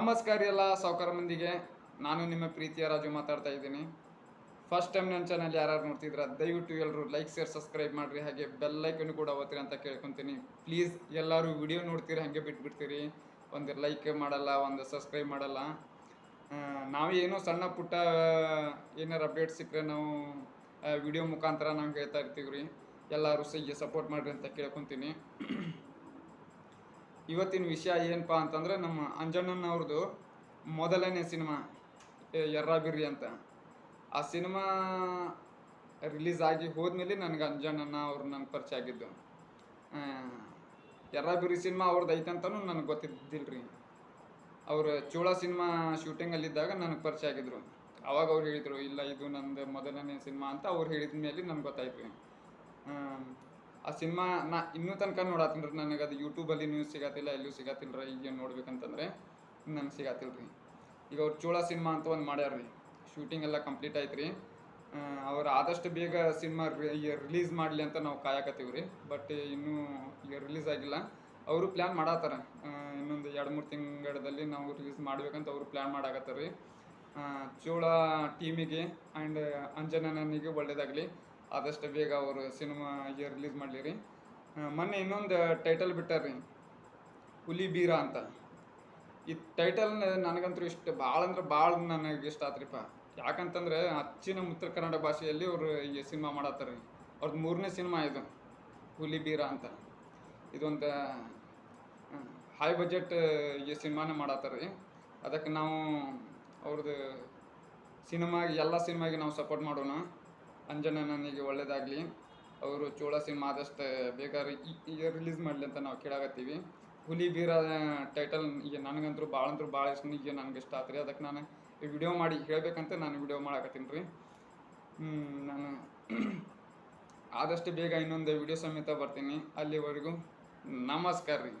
ನಮಸ್ಕಾರ ಎಲ್ಲ ಸಾವುಕಾರ ಮಂದಿಗೆ. ನಾನು ನಿಮ್ಮ ಪ್ರೀತಿಯ ರಾಜು ಮಾತಾಡ್ತಾ ಇದ್ದೀನಿ. ಫಸ್ಟ್ ಟೈಮ್ ನನ್ನ ಚಾನಲ್ ಯಾರು ನೋಡ್ತಿದ್ರ ದಯವಿಟ್ಟು ಎಲ್ಲರೂ ಲೈಕ್ ಶೇರ್ ಸಬ್ಸ್ಕ್ರೈಬ್ ಮಾಡಿರಿ. ಹಾಗೆ ಬೆಲ್ ಲೈಕನ್ನು ಕೂಡ ಓದ್ತೀರಿ ಅಂತ ಕೇಳ್ಕೊತೀನಿ. ಪ್ಲೀಸ್ ಎಲ್ಲರೂ ವಿಡಿಯೋ ನೋಡ್ತೀರಿ, ಹಾಗೆ ಬಿಟ್ಬಿಡ್ತೀರಿ. ಒಂದು ಲೈಕ್ ಮಾಡಲ್ಲ, ಒಂದು ಸಬ್ಸ್ಕ್ರೈಬ್ ಮಾಡಲ್ಲ. ನಾವೇನು ಸಣ್ಣ ಪುಟ್ಟ, ಏನಾರು ಅಪ್ಡೇಟ್ ಸಿಕ್ಕರೆ ನಾವು ವಿಡಿಯೋ ಮುಖಾಂತರ ನಾವು ಹೇಳ್ತಾ ಇರ್ತೀವಿ ರೀ ಎಲ್ಲರೂ ಸಹ ಸಪೋರ್ಟ್ ಮಾಡಿರಿ ಅಂತ ಕೇಳ್ಕೊತೀನಿ. ಇವತ್ತಿನ ವಿಷಯ ಏನಪ್ಪಾ ಅಂತಂದ್ರೆ ನಮ್ಮ ಅಂಜಣ್ಣನ ಅವ್ರದ್ದು ಮೊದಲನೇ ಸಿನಿಮಾ ಎರ್ರಾಬಿರಿ ಅಂತ. ಆ ಸಿನಿಮಾ ರಿಲೀಸ್ ಆಗಿ ಹೋದ್ಮೇಲೆ ನನಗೆ ಅಂಜಣ್ಣನ ಅವ್ರು ನಂಗೆ ಪರಿಚಯ ಆಗಿದ್ದು. ಆ, ಎರ್ರಾಬಿರ್ರಿ ಸಿನಿಮಾ ಅವ್ರದ್ದು ಐತಂತನೂ ನನಗೆ ಗೊತ್ತಿದ್ದಿಲ್ಲ ರೀ ಅವ್ರು ಚೋಳ ಸಿನಿಮಾ ಶೂಟಿಂಗಲ್ಲಿದ್ದಾಗ ನನಗೆ ಪರಿಚಯ ಆಗಿದ್ರು. ಅವಾಗ ಅವ್ರು ಹೇಳಿದರು ಇಲ್ಲ ಇದು ನಂದು ಮೊದಲನೇ ಸಿನಿಮಾ ಅಂತ ಅವ್ರು ಹೇಳಿದ ಮೇಲೆ ನನಗೆ ಗೊತ್ತಾಯ್ತು. ಆ ಸಿನಿಮಾ ನಾ ಇನ್ನೂ ತನಕ ನೋಡತ್ತೀನಿ ನನಗೆ ಅದು ಯೂಟ್ಯೂಬಲ್ಲಿ ನ್ಯೂಸ್ ಸಿಗತ್ತಿಲ್ಲ ಎಲ್ಲೂ ಸಿಗತ್ತಿಲ್ಲ ರೀ ಈಗ ನೋಡ್ಬೇಕಂತಂದ್ರೆ ನನಗೆ ಸಿಗತ್ತಿಲ್ಲ ರೀ ಈಗ ಅವ್ರು ಚೋಳ ಸಿನಿಮಾ ಅಂತ ಒಂದು ಮಾಡ್ಯಾರ ರೀ ಶೂಟಿಂಗ್ ಎಲ್ಲ ಕಂಪ್ಲೀಟ್ ಆಯ್ತು ರೀ ಅವ್ರು ಆದಷ್ಟು ಬೇಗ ಸಿನಿಮಾ ರಿಲೀಸ್ ಮಾಡಲಿ ಅಂತ ನಾವು ಕಾಯಕತ್ತೀವಿ ರೀ ಬಟ್ ಇನ್ನೂ ಈಗ ರಿಲೀಸ್ ಆಗಿಲ್ಲ. ಅವರು ಪ್ಲ್ಯಾನ್ ಮಾಡತ್ತಾರ ಇನ್ನೊಂದು ಎರಡು ಮೂರು ತಿಂಗಳಲ್ಲಿ ನಾವು ರಿಲೀಸ್ ಮಾಡ್ಬೇಕಂತ ಅವರು ಪ್ಲ್ಯಾನ್ ಮಾಡಾಕತ್ತಾರ ರೀ ಚೋಳ ಟೀಮಿಗೆ ಆ್ಯಂಡ್ ಅಂಜನನಿಗೆ ಒಳ್ಳೇದಾಗಲಿ. ಆದಷ್ಟು ಬೇಗ ಅವರು ಸಿನಿಮಾ ಈಗ ರಿಲೀಸ್ ಮಾಡಲಿ ರೀ ಮೊನ್ನೆ ಇನ್ನೊಂದು ಟೈಟಲ್ ಬಿಟ್ಟಾರ ರೀ ಹುಲಿ ಬೀರ ಅಂತ. ಈ ಟೈಟಲ್ ನನಗಂತೂ ಇಷ್ಟ ಭಾಳ ಅಂದ್ರೆ ಭಾಳ ನನಗೆ ಇಷ್ಟ ಆತ್ರಿಪ್ಪ. ಯಾಕಂತಂದ್ರೆ ಅಚ್ಚಿನ ಉತ್ತರ ಕನ್ನಡ ಭಾಷೆಯಲ್ಲಿ ಅವರು ಈ ಸಿನಿಮಾ ಮಾಡತ್ತಾರೆ ರೀ ಅವ್ರದ್ದು ಮೂರನೇ ಸಿನಿಮಾ ಇದು, ಹುಲಿ ಬೀರ ಅಂತ. ಇದೊಂದು ಹೈ ಬಜೆಟ್ ಈ ಸಿನಿಮಾನೇ ಮಾಡತ್ತಾರೆ ರೀ ಅದಕ್ಕೆ ನಾವು ಅವ್ರದ್ದು ಸಿನಿಮಾಗೆ, ಎಲ್ಲ ಸಿನಿಮಾಗೆ ನಾವು ಸಪೋರ್ಟ್ ಮಾಡೋಣ. ಅಂಜನ ನನಗೆ ಒಳ್ಳೇದಾಗಲಿ ಅವರು ಚೋಳ ಸಿನಿಮಾ ಆದಷ್ಟು ಬೇಗ ಈಗ ರಿಲೀಸ್ ಮಾಡಲಿ ಅಂತ ನಾವು ಕೇಳಾಕತ್ತೀವಿ ಹುಲಿ ಬೀರ ಟೈಟಲ್ ಈಗ ನನಗಂತೂ ಭಾಳ ಅಂತೂ ಭಾಳ ಇಷ್ಟ ಈಗ ನನಗೆ ಇಷ್ಟ ಆತ್ರಿ ಅದಕ್ಕೆ ನಾನು ಈ ವಿಡಿಯೋ ಮಾಡಿ ಹೇಳ್ಬೇಕಂತ ನಾನು ವಿಡಿಯೋ ಮಾಡಾಕತ್ತೀನಿ ರೀ ನಾನು ಆದಷ್ಟು ಬೇಗ ಇನ್ನೊಂದು ವಿಡಿಯೋ ಸಮೇತ ಬರ್ತೀನಿ ಅಲ್ಲಿವರೆಗೂ ನಮಸ್ಕಾರ ರೀ